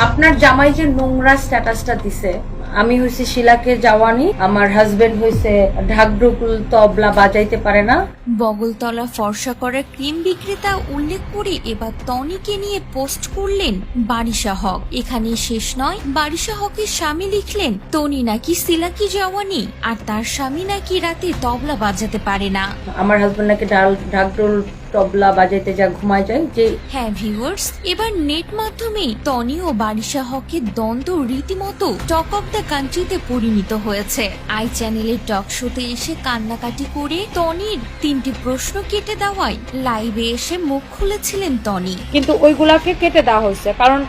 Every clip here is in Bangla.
আপনার জামাই যে নোংরা স্ট্যাটাসটা দিছে আমি হইছে শিলাকে যাওয়ানি আমার হাজবেন্ড হইছে ঢাকঢুকুল তবলা বাজাইতে পারে না। বগলতলা ফর্সা করা ক্রিম বিক্রেতা উল্লেখ করে এবার তনিকে নিয়ে পোস্ট করলেন বারিশা হক। এখানে শেষ নয় বারিশা হকের স্বামী লিখলেন তনি নাকি সিলাকি জওয়ানি আর তার স্বামী নাকি রাতে তবলা বাজাতে পারে না। আমার হাজবেন্ড নাকি ডাল ঢাকঢোল তবলা বাজাইতে যা ঘুমায় যায় যে হ্যাঁ ভিউয়ার্স এবার নেট মাধ্যমে টনি ও বারিশা হকের দ্বন্দ্ব রীতিমতো টক অফ দ্য কান্ট্রিতে পরিণত হয়েছে। আই চ্যানেলের টক শোতে এসে কান্নাকাটি করে টনির তিনটি প্রশ্ন কেটে দেওয়ায় লাইভে এসে মুখ খুলেছিলেন টনি। কিন্তু ওইগুলাকে কেটে দেওয়া হয়েছে কারণ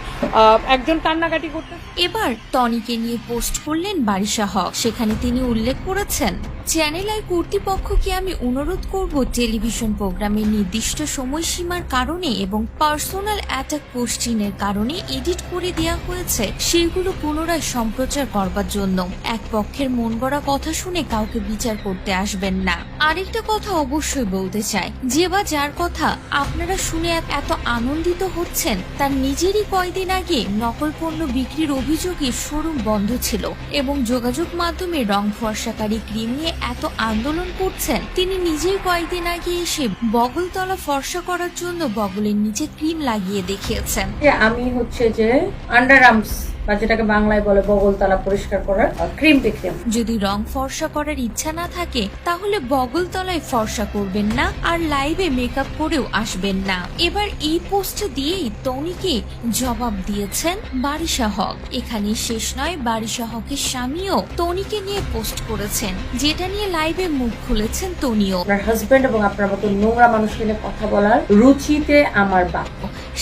একজন কান্নাকাটি করতে এবার টনিকে নিয়ে পোস্ট করলেন বারিশা হক। সেখানে তিনি উল্লেখ করেছেন চ্যানেল আই কর্তৃপক্ষকে আমি অনুরোধ করব টেলিভিশন প্রোগ্রামের নির্দিষ্ট সময়সীমার কারণে এবং পার্সোনাল অ্যাটাক কোশ্চিনের কারণে এডিট করে দেওয়া হয়েছে সেগুলো পুনরায় সম্প্রচার করবার জন্য। এক পক্ষের মন গড়া কথা শুনে কাউকে বিচার করতে আসবেন না। আরেকটা কথা অবশ্যই বলতে চাই, যে বা যার কথা আপনারা শুনে এত- আনন্দিত হচ্ছেন, তার নিজেরই কয়দিন আগে নকল পণ্য বিক্রির অভিযোগে শোরুম বন্ধ ছিল এবং যোগাযোগ মাধ্যমে রং ফর্সাকারী ক্রিম নিয়ে এত আন্দোলন করছেন, তিনি নিজেই কয়েকদিন আগে এসে বগলতলা ফর্সা করার জন্য বগলের নিচে ক্রিম লাগিয়ে দেখিয়েছেন। আমি হচ্ছে যে আন্ডার আর্মস বা যেটাকে বাংলায় বলে বগলতলা পরিষ্কার করার ক্রিম যদি রং ফর্সা করার ইচ্ছা না থাকে তাহলে বগলতলায় ফর্সা করবেন না আর লাইভে মেকআপ করেও আসবেন না। এবার এই পোস্ট দিয়েই টনিকে জবাব দিয়েছেন বারিশা হক। এখানে শেষ নয় বারিশা হকের স্বামীও তনিকে নিয়ে পোস্ট করেছেন যেটা নিয়ে লাইভে মুখ খুলেছেন তনিও। আপনার হাজবেন্ড এবং আপনার মতো নোংরা মানুষকে নিয়ে কথা বলার রুচিতে আমার বাপ।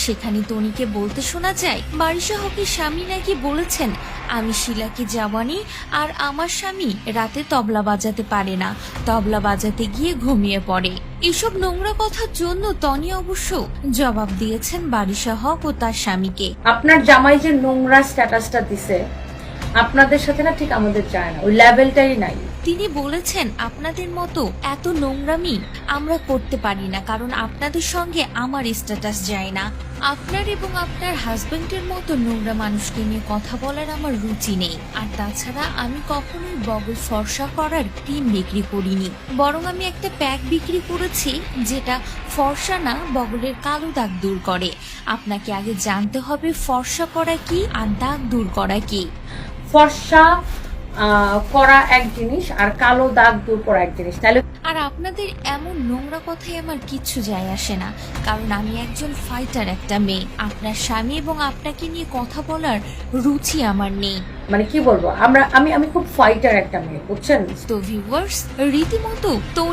সেখানে তনিকে বলতে শোনা যায়, বারিশা হকের স্বামী নাকি বলেছেন, আমি শিলাকে যাওয়ানি আর আমার স্বামী রাতে তবলা বাজাতে পারে না, তবলা বাজাতে গিয়ে ঘুমিয়ে পড়ে। এসব নোংরা কথার জন্য তনি অবশ্য জবাব দিয়েছেন বারিশা হক ও তার স্বামীকে। আপনার জামাই যে নোংরা স্ট্যাটাসটা দিছে, আপনাদের সাথে না ঠিক আমাদের যায় না, ওই লেভেলটাই নাই। তিনি বলেছেন, আপনাদের মতো এত নোংরামি আমরা করতে পারি না, কারণ আপনাদের সঙ্গে আমার স্ট্যাটাস যায় না। আপনার এবং আপনার হাজবেন্ডের মতো নোংরা মানুষকে নিয়ে কথা বলার আমার রুচি নেই। আর তাছাড়া আমি কখনোই বগল ফর্সা করার ক্রিম বিক্রি করিনি। বরং আমি একটা প্যাক বিক্রি করেছি, যেটা ফর্সা না, বগলের কালো দাগ দূর করে। আপনাকে আগে জানতে হবে, ফর্সা করা কি আর দাগ দূর করা কি? ফর্সা করা এক জিনিস আর কালো দাগ দূর করা এক জিনিস। তাহলে আর আপনাদের এমন নোংরা কথাই আমার কিচ্ছু যায় আসে না কারণ আমি একজন ফাইটার একটা মেয়ে। আপনার স্বামী এবং আপনাকে নিয়ে কথা বলার রুচি আমার নেই। মানে কি বলব? আমরা আমি আমি খুব ফাইটার একটা মেয়ে বুঝছেন? তো ভিউয়ার্স রীতিমতো তো